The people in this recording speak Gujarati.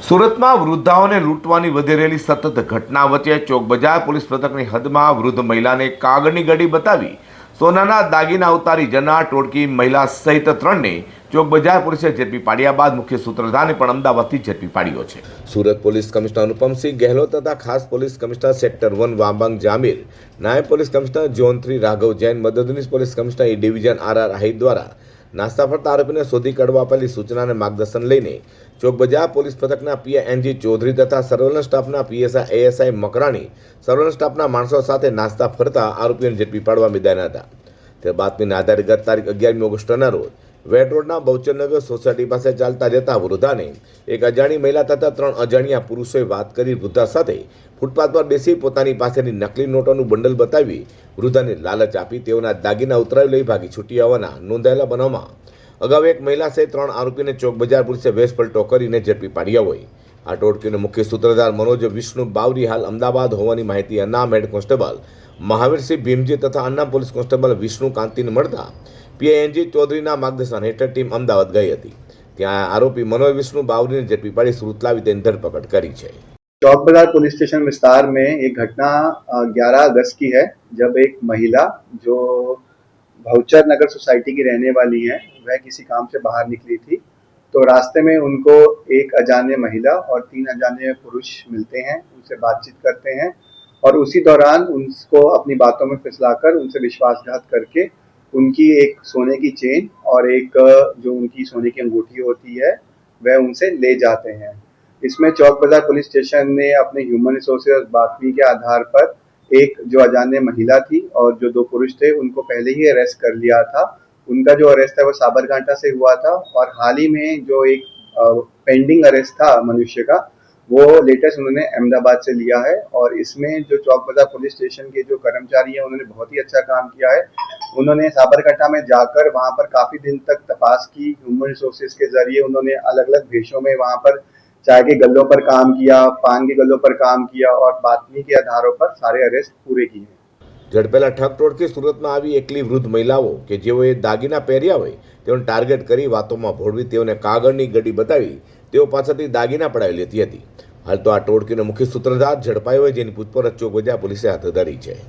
સુરતમાં વૃદ્ધાઓને લૂંટવાની વધી રહેલી સતત ઘટના વચ્ચે ચોક બજાર પોલીસ મથકની હદમાં વૃદ્ધ મહિલાને કાગળની ગડી બતાવી સોનાના દાગીના ઉતારી જનાર ટોળકી મહિલા સહિત ત્રણને ચોક બજાર પોલીસે ઝડપી પાડ્યા બાદ મુખ્ય સૂત્રધારને પણ અમદાવાદથી ઝડપી પાડ્યો છે. સુરત પોલીસ કમિશનર અનુપમસિંહ ગેહલોત તથા ખાસ પોલીસ કમિશનર સેક્ટર વન વામાંગ જામીર, નાયબ police commissioner zone three Raghav Jain, મદદનીશ police commissioner E division R R Ahir દ્વારા નાસ્તા ફરતા આરોપીને શોધી કાઢવા આપેલી સૂચનાને માર્ગદર્શન લઈને ચોક બજાર પોલીસ પથકના પીએ એનજી ચૌધરી તથા સર્વેલન્સ સ્ટાફના પીએસઆઈ, એએસઆઈ મકરાણી સર્વેલન્સ સ્ટાફના માણસો સાથે નાસ્તા ફરતા આરોપીઓને ઝડપી પાડવા મેદાન હતા. તે બાતમીના આધારે ગત તારીખ અગિયારમી ઓગસ્ટના રોજ વેટ રોડના બહુચરનગર સોસાયટી પાસે ચાલતા જતા વૃદ્ધાને એક અજાણી મહિલા તથા ત્રણ અજાણ્યા પુરુષોએ વાત કરી વૃદ્ધા સાથે ફૂટપાથ પર બેસી પોતાની પાસેની નકલી નોટોનું બંડલ બતાવી વૃદ્ધાને લાલચ આપી તેઓના દાગીના ઉતરાવી લઈ ભાગી છૂટી આવવાના નોંધાયેલા બનાવમાં અગાઉ એક મહિલા સહિત ત્રણ આરોપીને ચોક બજાર પોલીસે વેશ પલટો કરીને ઝડપી પાડ્યા હોય આ ટોળકીનો મુખ્ય સૂત્રધાર મનોજ વિષ્ણુ બાવરી હાલ અમદાવાદ હોવાની માહિતી અન્નામ હેડ કોન્સ્ટેબલ મહાવીરસિંહ ભીમજી તથા અન્ના પોલીસ કોન્સ્ટેબલ વિષ્ણુ કાંતિને મળતા પીએનજી ચૌધરીના માર્ગદર્શન હેઠળ ટીમ અમદાવાદ ગઈ હતી ત્યાં આરોપી મનોજ વિષ્ણુ બાવરીને ઝડપી પાડી સુરત લાવી તેની ધરપકડ કરી છે चौक बाजार पुलिस स्टेशन विस्तार में एक घटना ग्यारह अगस्त की है जब एक महिला जो भौचर नगर सोसाइटी की रहने वाली हैं, वह किसी काम से बाहर निकली थी तो रास्ते में उनको एक अजाने महिला और तीन अजाने पुरुष मिलते हैं, उनसे बातचीत करते हैं और उसी दौरान उनको अपनी बातों में फिसलाकर उनसे विश्वासघात करके उनकी एक सोने की चेन और एक, जो उनकी सोने की अंगूठी होती है, वह उनसे ले जाते हैं। इसमें चौक बाज़ार पुलिस स्टेशन ने अपने ह्यूमन रिसोर्सेज और बातमी के आधार पर एक जो अजाने महिला थी और जो दो पुरुष थे, उनको पहले ही अरेस्ट कर लिया था। उनका जो अरेस्ट है वो साबरकांठा से हुआ था और हाल ही में जो एक पेंडिंग अरेस्ट था मनुष्य का, वो लेटेस्ट उन्होंने अहमदाबाद से लिया है और इसमें जो चौक बाज़ार पुलिस स्टेशन के जो कर्मचारी हैं, उन्होंने बहुत ही अच्छा काम किया है। उन्होंने साबरकांठा में जाकर वहाँ पर काफ़ी दिन तक तपास की ह्यूमन रिसोर्सेज के ज़रिए उन्होंने अलग अलग भेषों में वहाँ पर चाय के गल्लों पर काम किया पान के गल्लों पर काम किया और बातमी के आधारों पर सारे अरेस्ट पूरे किए हैं ઝડપેલા ઠગ ટોળકી સુરતમાં આવી એકલી વૃદ્ધ મહિલાઓ કે જેઓએ દાગીના પહેર્યા હોય તેઓને ટાર્ગેટ કરી વાતોમાં ભોળવી તેઓને કાગળની ગડી બતાવી તેઓ પાસેથી દાગીના પડાવી લેતી હતી હાલ તો આ ટોળકીનો મુખ્ય સૂત્રધાર ઝડપાયો હોય જેની પૂછપરછ ચોક બજાર પોલીસે હાથ ધરી છે